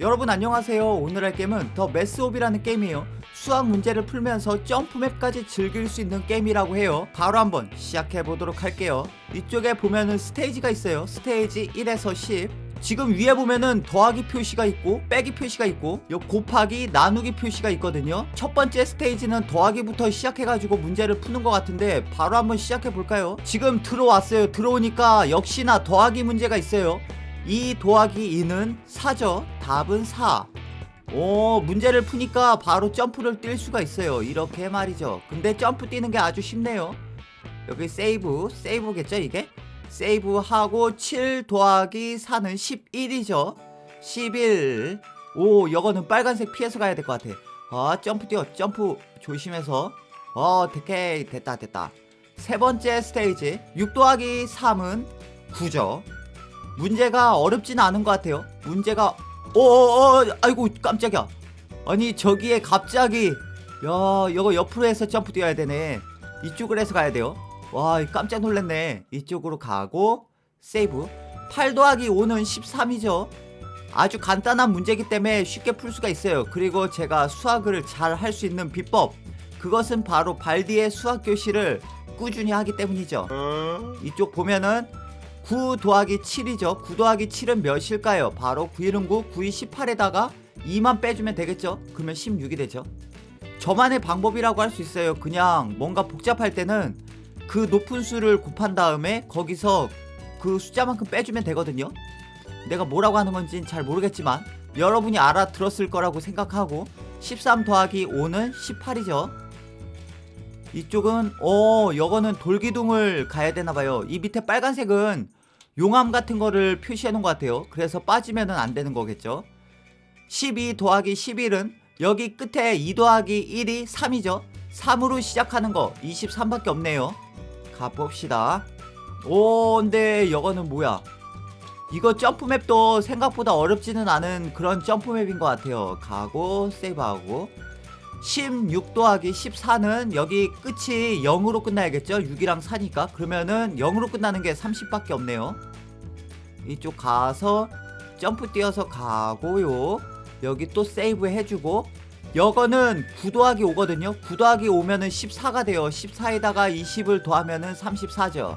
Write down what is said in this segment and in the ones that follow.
여러분 안녕하세요. 오늘 할 게임은 더 매스옵이라는 게임이에요. 수학 문제를 풀면서 점프맵까지 즐길 수 있는 게임이라고 해요. 바로 한번 시작해 보도록 할게요. 이쪽에 보면은 스테이지가 있어요. 스테이지 1에서 10. 지금 위에 보면은 더하기 표시가 있고 빼기 표시가 있고 요 곱하기 나누기 표시가 있거든요. 첫 번째 스테이지는 더하기부터 시작해가지고 문제를 푸는 것 같은데 바로 한번 시작해 볼까요? 지금 들어왔어요. 들어오니까 역시나 더하기 문제가 있어요. 2 더하기 2는 4죠. 답은 4. 오, 문제를 푸니까 바로 점프를 뛸 수가 있어요. 이렇게 말이죠. 근데 점프 뛰는 게 아주 쉽네요. 여기 세이브, 세이브겠죠, 이게? 세이브하고 7 더하기 4는 11이죠. 11. 오, 이거는 빨간색 피해서 가야 될 것 같아. 아, 점프 뛰어, 점프 조심해서. 어, 오케이, 됐다, 됐다. 세 번째 스테이지. 6 더하기 3은 9죠. 문제가 어렵지는 않은 것 같아요. 문제가 어어어 아이고 깜짝이야. 아니 저기에 갑자기 야 이거 옆으로 해서 점프 뛰어야 되네. 이쪽으로 해서 가야 돼요. 와 깜짝 놀랐네. 이쪽으로 가고 세이브. 8 더하기 5는 13이죠. 아주 간단한 문제이기 때문에 쉽게 풀 수가 있어요. 그리고 제가 수학을 잘 할 수 있는 비법. 그것은 바로 발디의 수학 교실을 꾸준히 하기 때문이죠. 이쪽 보면은 9 더하기 7이죠. 9 더하기 7은 몇일까요? 바로 9일은 9, 9이 18에다가 2만 빼주면 되겠죠? 그러면 16이 되죠. 저만의 방법이라고 할 수 있어요. 그냥 뭔가 복잡할 때는 그 높은 수를 곱한 다음에 거기서 그 숫자만큼 빼주면 되거든요. 내가 뭐라고 하는 건지는 잘 모르겠지만 여러분이 알아들었을 거라고 생각하고 13 더하기 5는 18이죠. 이쪽은 어 이거는 돌기둥을 가야 되나 봐요. 이 밑에 빨간색은 용암 같은 거를 표시해 놓은 것 같아요. 그래서 빠지면은 안 되는 거겠죠. 12 더하기 11은 여기 끝에 2 더하기 1이 3이죠. 3으로 시작하는 거 23밖에 없네요. 가봅시다. 오 근데 이거는 뭐야? 이거 점프맵도 생각보다 어렵지는 않은 그런 점프맵인 것 같아요. 가고 세이브하고 16 더하기 14는 여기 끝이 0으로 끝나야겠죠? 6이랑 4니까. 그러면은 0으로 끝나는 게 30밖에 없네요. 이쪽 가서 점프 뛰어서 가고요. 여기 또 세이브 해주고. 여거는 9 더하기 5거든요. 9 더하기 5면은 14가 돼요. 14에다가 20을 더하면은 34죠.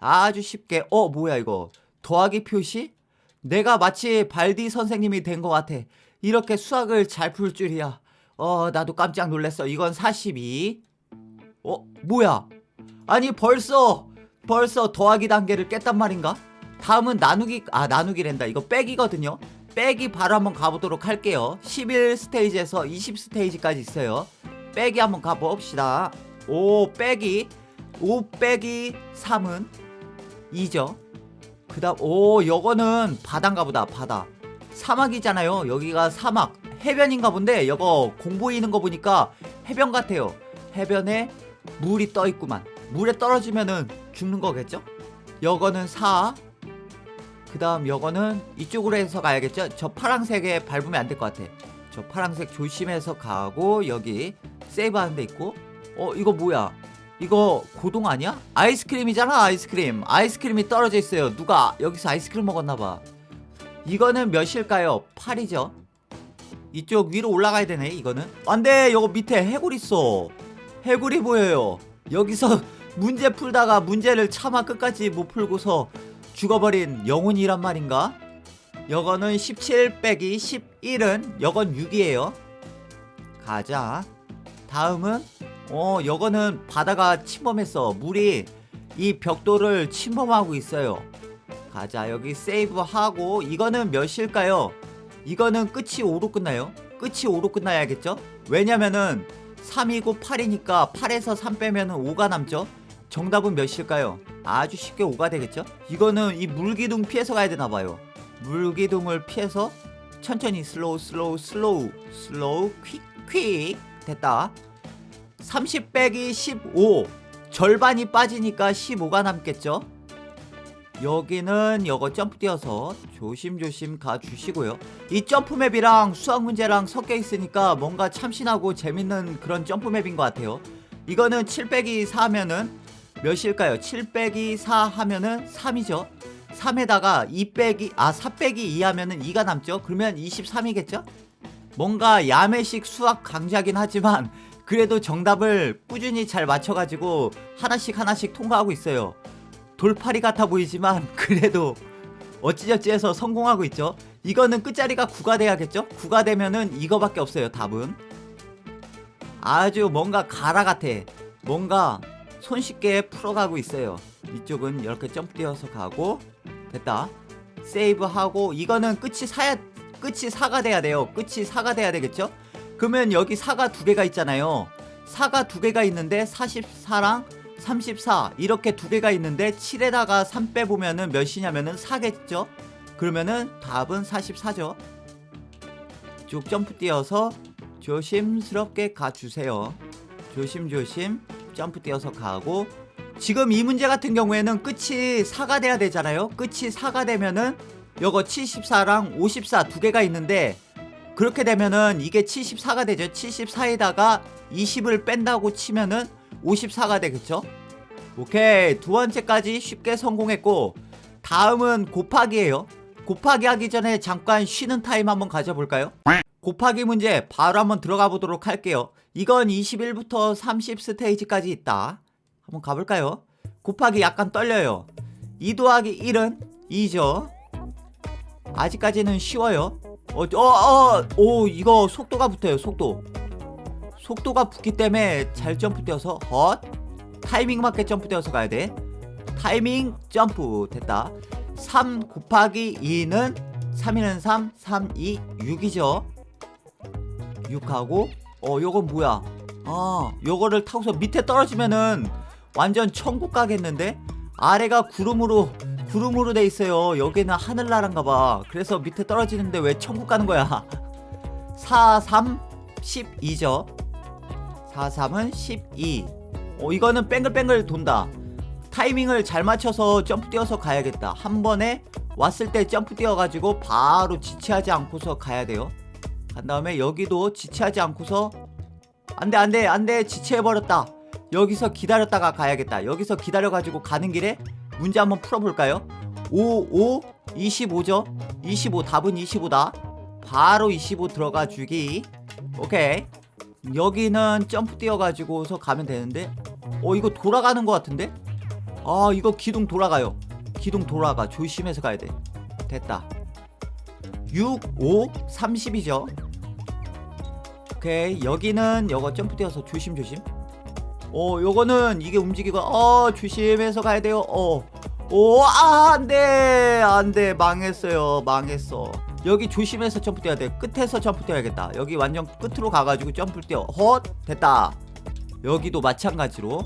아주 쉽게. 어 뭐야 이거? 더하기 표시? 내가 마치 발디 선생님이 된 것 같아. 이렇게 수학을 잘 풀 줄이야 어, 나도 깜짝 놀랐어. 이건 42. 어, 뭐야? 아니, 벌써, 벌써 더하기 단계를 깼단 말인가? 다음은 나누기, 아, 나누기랜다. 이거 빼기거든요. 빼기 바로 한번 가보도록 할게요. 11 스테이지에서 20 스테이지까지 있어요. 빼기 한번 가봅시다. 오, 빼기. 5 빼기 3은 2죠. 그 다음, 오, 요거는 바다인가 보다, 바다. 사막이잖아요. 여기가 사막. 해변인가 본데 이거 공 보이는 거 보니까 해변 같아요. 해변에 물이 떠 있구만. 물에 떨어지면은 죽는 거겠죠? 여거는 4. 그 다음 여거는 이쪽으로 해서 가야겠죠? 저 파란색에 밟으면 안 될 것 같아. 저 파란색 조심해서 가고 여기 세이브 하는 데 있고 어 이거 뭐야? 이거 고동 아니야? 아이스크림이잖아 아이스크림 아이스크림이 떨어져 있어요 누가 여기서 아이스크림 먹었나 봐 이거는 몇일까요? 8이죠 이쪽 위로 올라가야 되네 이거는. 안돼 이거 밑에 해골 있어. 해골이 보여요. 여기서 문제 풀다가 문제를 차마 끝까지 못 풀고서 죽어버린 영혼이란 말인가? 여거는 17 빼기 11은 여건 6이에요. 가자. 다음은 어 여거는 바다가 침범했어. 물이 이 벽돌을 침범하고 있어요. 가자 여기 세이브 하고 이거는 몇일까요 이거는 끝이 5로 끝나요. 끝이 5로 끝나야겠죠? 왜냐면은 3이고 8이니까 8에서 3 빼면은 5가 남죠? 정답은 몇일까요? 아주 쉽게 5가 되겠죠? 이거는 이 물기둥 피해서 가야 되나 봐요. 물기둥을 피해서 천천히 슬로우 슬로우 슬로우 슬로우 퀵 퀵 됐다. 30 빼기 15 절반이 빠지니까 15가 남겠죠? 여기는 여거 점프 뛰어서 조심조심 가주시고요. 이 점프맵이랑 수학 문제랑 섞여 있으니까 뭔가 참신하고 재밌는 그런 점프맵인 것 같아요. 이거는 7 빼기 4 하면은 몇일까요? 7 빼기 4 하면은 3이죠. 3에다가 2 빼기 아4 빼기 2 하면은 2가 남죠 그러면 23이겠죠 뭔가 야매식 수학 강좌긴 하지만 그래도 정답을 꾸준히 잘 맞춰가지고 하나씩 하나씩 통과하고 있어요 돌팔이 같아 보이지만 그래도 어찌저찌 해서 성공하고 있죠. 이거는 끝자리가 9가 돼야겠죠? 9가 되면은 이거밖에 없어요 답은. 아주 뭔가 가라 같아. 뭔가 손쉽게 풀어가고 있어요. 이쪽은 이렇게 점프 뛰어서 가고 됐다. 세이브하고 이거는 끝이 사야 끝이 4가 돼야 돼요. 끝이 4가 돼야 되겠죠? 그러면 여기 4가 두 개가 있잖아요. 4가 두 개가 있는데 44랑 34 이렇게 두 개가 있는데 7에다가 3 빼보면은 몇이냐면은 4겠죠? 그러면은 답은 44죠. 쭉 점프 뛰어서 조심스럽게 가주세요. 조심조심 점프 뛰어서 가고. 지금 이 문제 같은 경우에는 끝이 4가 돼야 되잖아요. 끝이 4가 되면은 요거 74랑 54 두 개가 있는데 그렇게 되면은 이게 74가 되죠. 74에다가 20을 뺀다고 치면은 54가 되겠죠 오케이 두 번째까지 쉽게 성공했고 다음은 곱하기예요. 곱하기 하기 전에 잠깐 쉬는 타임 한번 가져볼까요? 곱하기 문제 바로 한번 들어가 보도록 할게요. 이건 21부터 30 스테이지까지 있다. 한번 가볼까요? 곱하기 약간 떨려요. 2 더하기 1은 2죠. 아직까지는 쉬워요. 어, 어, 어, 오, 이거 속도가 붙어요, 속도. 속도가 붙기 때문에 잘 점프 뛰어서, 헛. 타이밍 맞게 점프 뛰어서 가야 돼. 타이밍 점프. 됐다. 3 곱하기 2는 3이는 3, 3, 2, 6이죠. 6하고, 어, 요건 뭐야? 아, 요거를 타고서 밑에 떨어지면은 완전 천국 가겠는데? 아래가 구름으로 구름으로 돼 있어요. 여기는 하늘나라인가 봐. 그래서 밑에 떨어지는데 왜 천국 가는 거야? 4, 3, 12죠. 4, 3은 12. 어, 이거는 뱅글뱅글 돈다. 타이밍을 잘 맞춰서 점프 뛰어서 가야겠다. 한 번에 왔을 때 점프 뛰어가지고 바로 지체하지 않고서 가야 돼요. 간 다음에 여기도 지체하지 않고서 안돼 안돼 안돼 지체해버렸다. 여기서 기다렸다가 가야겠다. 여기서 기다려가지고 가는 길에 문제 한번 풀어볼까요? 5, 5, 25죠? 25, 답은 25다. 바로 25 들어가 주기. 오케이. 여기는 점프 뛰어가지고서 가면 되는데, 어, 이거 돌아가는 것 같은데? 아, 이거 기둥 돌아가요. 기둥 돌아가. 조심해서 가야 돼. 됐다. 6, 5, 30이죠? 오케이. 여기는 이거 점프 뛰어서 조심조심. 어, 요거는 이게 움직이고, 어, 조심해서 가야 돼요. 어, 오, 아, 안 돼. 안 돼. 망했어요. 망했어. 여기 조심해서 점프 뛰어야 돼. 끝에서 점프 뛰어야겠다. 여기 완전 끝으로 가가지고 점프 뛰어. 헛! 됐다. 여기도 마찬가지로.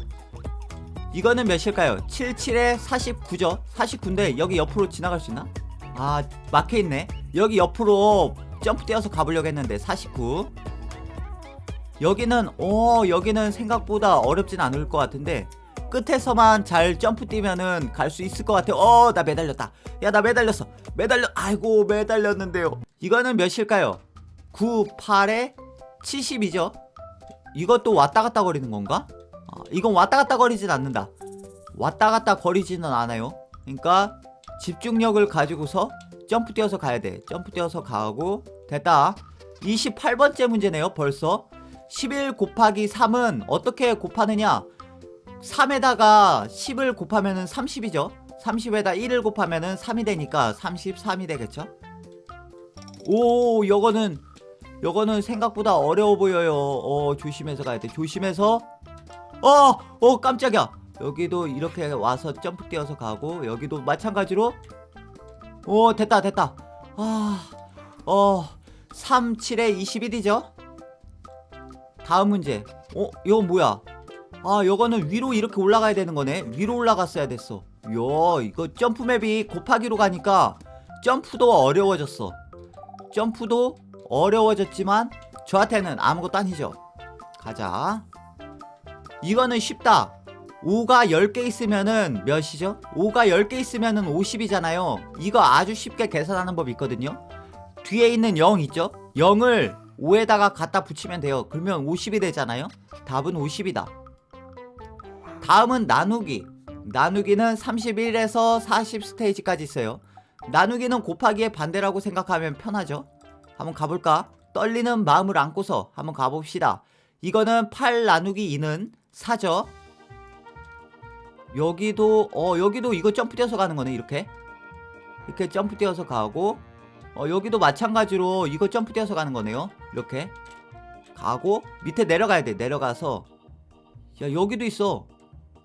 이거는 몇일까요? 77에 49죠? 49인데 여기 옆으로 지나갈 수 있나? 아, 막혀있네. 여기 옆으로 점프 뛰어서 가보려고 했는데 49. 여기는 어 여기는 생각보다 어렵진 않을 것 같은데 끝에서만 잘 점프 뛰면은 갈 수 있을 것 같아. 어, 나 매달렸다. 야, 나 매달렸어. 매달려. 아이고, 매달렸는데요. 이거는 몇일까요? 9, 8에 70이죠. 이것도 왔다 갔다 거리는 건가? 아, 이건 왔다 갔다 거리진 않는다. 왔다 갔다 거리지는 않아요. 그러니까 집중력을 가지고서 점프 뛰어서 가야 돼. 점프 뛰어서 가고 됐다. 28번째 문제네요. 벌써 11 곱하기 3은 어떻게 곱하느냐? 3에다가 10을 곱하면 은 30이죠. 30에다 1을 곱하면 은 3이 되니까 33이 되겠죠. 오, 요거는 요거는 생각보다 어려워 보여요. 어, 조심해서 가야 돼. 조심해서. 어, 어, 깜짝이야. 여기도 이렇게 와서 점프 뛰어서 가고 여기도 마찬가지로. 오, 됐다, 됐다. 아, 어, 3, 7에 21이죠. 다음 문제. 어, 이건 뭐야? 아, 요거는 위로 이렇게 올라가야 되는 거네. 위로 올라갔어야 됐어. 요, 이거 점프맵이 곱하기로 가니까 점프도 어려워졌어. 점프도 어려워졌지만 저한테는 아무것도 아니죠. 가자. 이거는 쉽다. 5가 10개 있으면은 몇이죠? 5가 10개 있으면은 50이잖아요. 이거 아주 쉽게 계산하는 법 있거든요. 뒤에 있는 0 있죠? 0을 5에다가 갖다 붙이면 돼요. 그러면 50이 되잖아요. 답은 50이다. 다음은 나누기. 나누기는 31에서 40 스테이지까지 있어요. 나누기는 곱하기의 반대라고 생각하면 편하죠. 한번 가볼까? 떨리는 마음을 안고서 한번 가봅시다. 이거는 8 나누기 2는 4죠. 여기도 어 여기도 이거 점프 뛰어서 가는 거네 이렇게 이렇게 점프 뛰어서 가고 어 여기도 마찬가지로 이거 점프 뛰어서 가는 거네요 이렇게 가고 밑에 내려가야 돼 내려가서 야 여기도 있어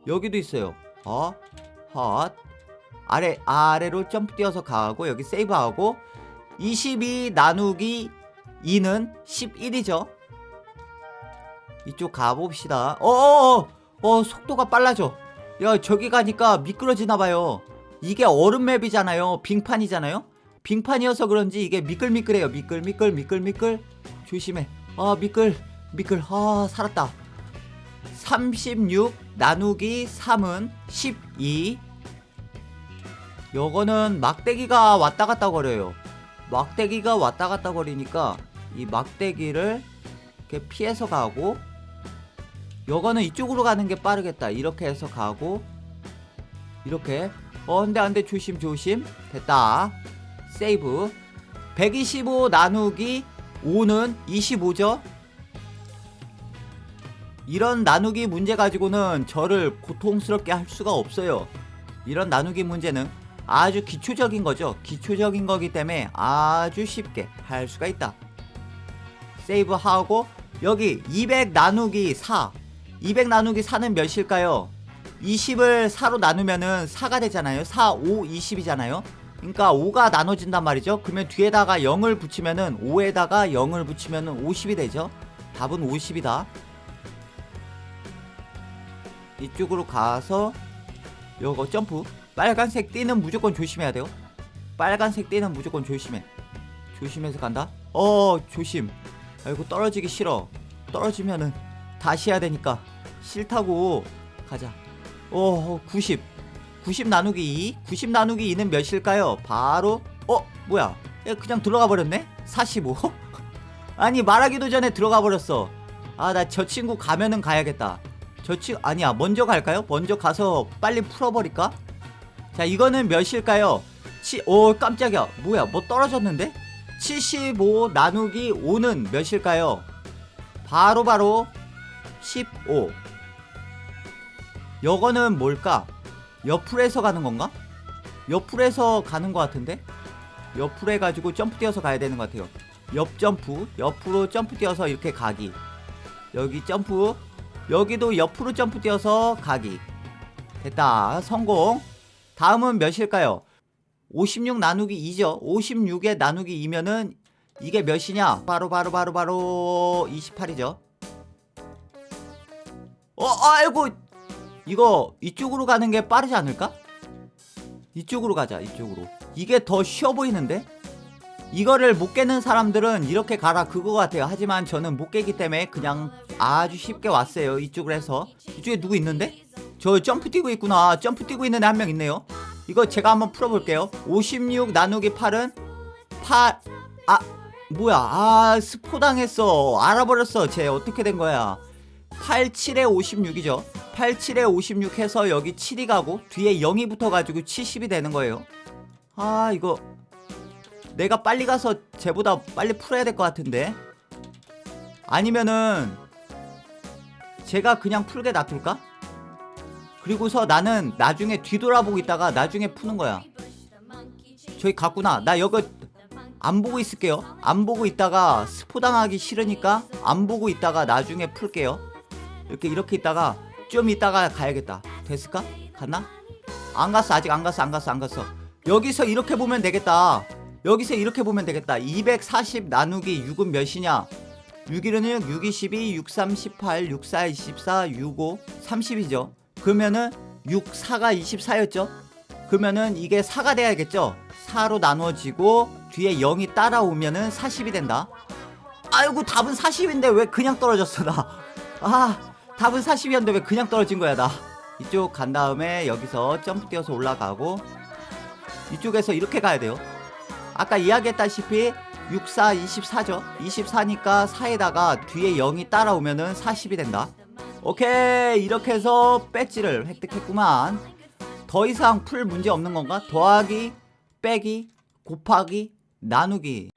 여기도 있어요. 어 헛 아래 아래로 점프 뛰어서 가고 여기 세이브하고 22 나누기 2는 11이죠. 이쪽 가봅시다. 어어어 어, 속도가 빨라져. 야 저기 가니까 미끄러지나 봐요. 이게 얼음 맵이잖아요. 빙판이잖아요. 빙판이어서 그런지 이게 미끌미끌해요. 미끌 미끌 미끌 미끌. 조심해. 아 미끌 미끌. 아 살았다. 36 나누기 3은 12 요거는 막대기가 왔다 갔다 거려요. 막대기가 왔다 갔다 거리니까 이 막대기를 이렇게 피해서 가고 요거는 이쪽으로 가는 게 빠르겠다. 이렇게 해서 가고 이렇게. 어 안돼 안돼. 조심 조심. 됐다. 세이브. 125 나누기 5는 25죠 이런 나누기 문제 가지고는 저를 고통스럽게 할 수가 없어요 이런 나누기 문제는 아주 기초적인 거죠 기초적인 거기 때문에 아주 쉽게 할 수가 있다 세이브 하고 여기 200 나누기 4 200 나누기 4는 몇일까요? 20을 4로 나누면은 4가 되잖아요. 4, 5, 20이잖아요. 그러니까 5가 나눠진단 말이죠. 그러면 뒤에다가 0을 붙이면은 5에다가 0을 붙이면은 50이 되죠. 답은 50이다. 이쪽으로 가서 요거 점프. 빨간색 띠는 무조건 조심해야 돼요. 빨간색 띠는 무조건 조심해. 조심해서 간다. 어, 조심. 아이고 떨어지기 싫어. 떨어지면은 다시 해야 되니까 싫다고 가자. 어, 90. 90 나누기 2. 90 나누기 2는 몇일까요? 바로 어, 뭐야? 야, 그냥 들어가 버렸네. 45. 아니 말하기도 전에 들어가 버렸어. 아, 나 저 친구 가면은 가야겠다. 저 친구 아니야. 먼저 갈까요? 먼저 가서 빨리 풀어 버릴까? 자, 이거는 몇일까요? 치, 오, 깜짝이야. 뭐야? 뭐 떨어졌는데? 75 나누기 5는 몇일까요? 바로 바로 15. 요거는 뭘까? 옆으로 서 가는 건가? 옆으로 서 가는 것 같은데? 옆으로 해가지고 점프 뛰어서 가야 되는 것 같아요. 옆 점프, 옆으로 점프 뛰어서 이렇게 가기. 여기 점프, 여기도 옆으로 점프 뛰어서 가기. 됐다. 성공. 다음은 몇일까요? 56 나누기 2죠. 56에 나누기 2면은 이게 몇이냐? 바로 바로 바로 바로 28이죠. 어, 아이고. 이거 이쪽으로 가는 게 빠르지 않을까? 이쪽으로 가자. 이쪽으로. 이게 더 쉬워 보이는데? 이거를 못 깨는 사람들은 이렇게 가라 그거 같아요. 하지만 저는 못 깨기 때문에 그냥 아주 쉽게 왔어요. 이쪽으로 해서. 이쪽에 누구 있는데? 저 점프 뛰고 있구나. 점프 뛰고 있는 애 한 명 있네요. 이거 제가 한번 풀어볼게요. 56 나누기 8은 8, 아, 뭐야. 아, 스포 당했어. 알아버렸어. 쟤 어떻게 된 거야. 87에 56이죠. 87에 56 해서 여기 7이 가고 뒤에 0이 붙어가지고 70이 되는 거예요. 아, 이거 내가 빨리 가서 쟤보다 빨리 풀어야 될 것 같은데. 아니면은 제가 그냥 풀게 놔둘까? 그리고서 나는 나중에 뒤돌아보고 있다가 나중에 푸는 거야. 저기 갔구나. 나 여기 안 보고 있을게요. 안 보고 있다가 스포 당하기 싫으니까 안 보고 있다가 나중에 풀게요. 이렇게 이렇게 있다가 좀 있다가 가야겠다. 됐을까? 갔나? 안 갔어. 아직 안 갔어. 안 갔어. 안 갔어. 여기서 이렇게 보면 되겠다. 여기서 이렇게 보면 되겠다. 240 나누기 6은 몇이냐? 6 1은 6, 6 2 12, 6 3 18, 6 4 24, 6 5 30이죠. 그러면은 6 4가 24였죠. 그러면은 이게 4가 돼야겠죠. 4로 나눠지고 뒤에 0이 따라오면은 40이 된다. 아이고 답은 40인데 왜 그냥 떨어졌어 나. 아 답은 40이었는데 왜 그냥 떨어진 거야 나. 이쪽 간 다음에 여기서 점프 뛰어서 올라가고 이쪽에서 이렇게 가야 돼요. 아까 이야기했다시피 64 24죠. 24니까 4에다가 뒤에 0이 따라오면은 40이 된다. 오케이 이렇게 해서 배지를 획득했구만. 더 이상 풀 문제 없는 건가? 더하기, 빼기, 곱하기, 나누기.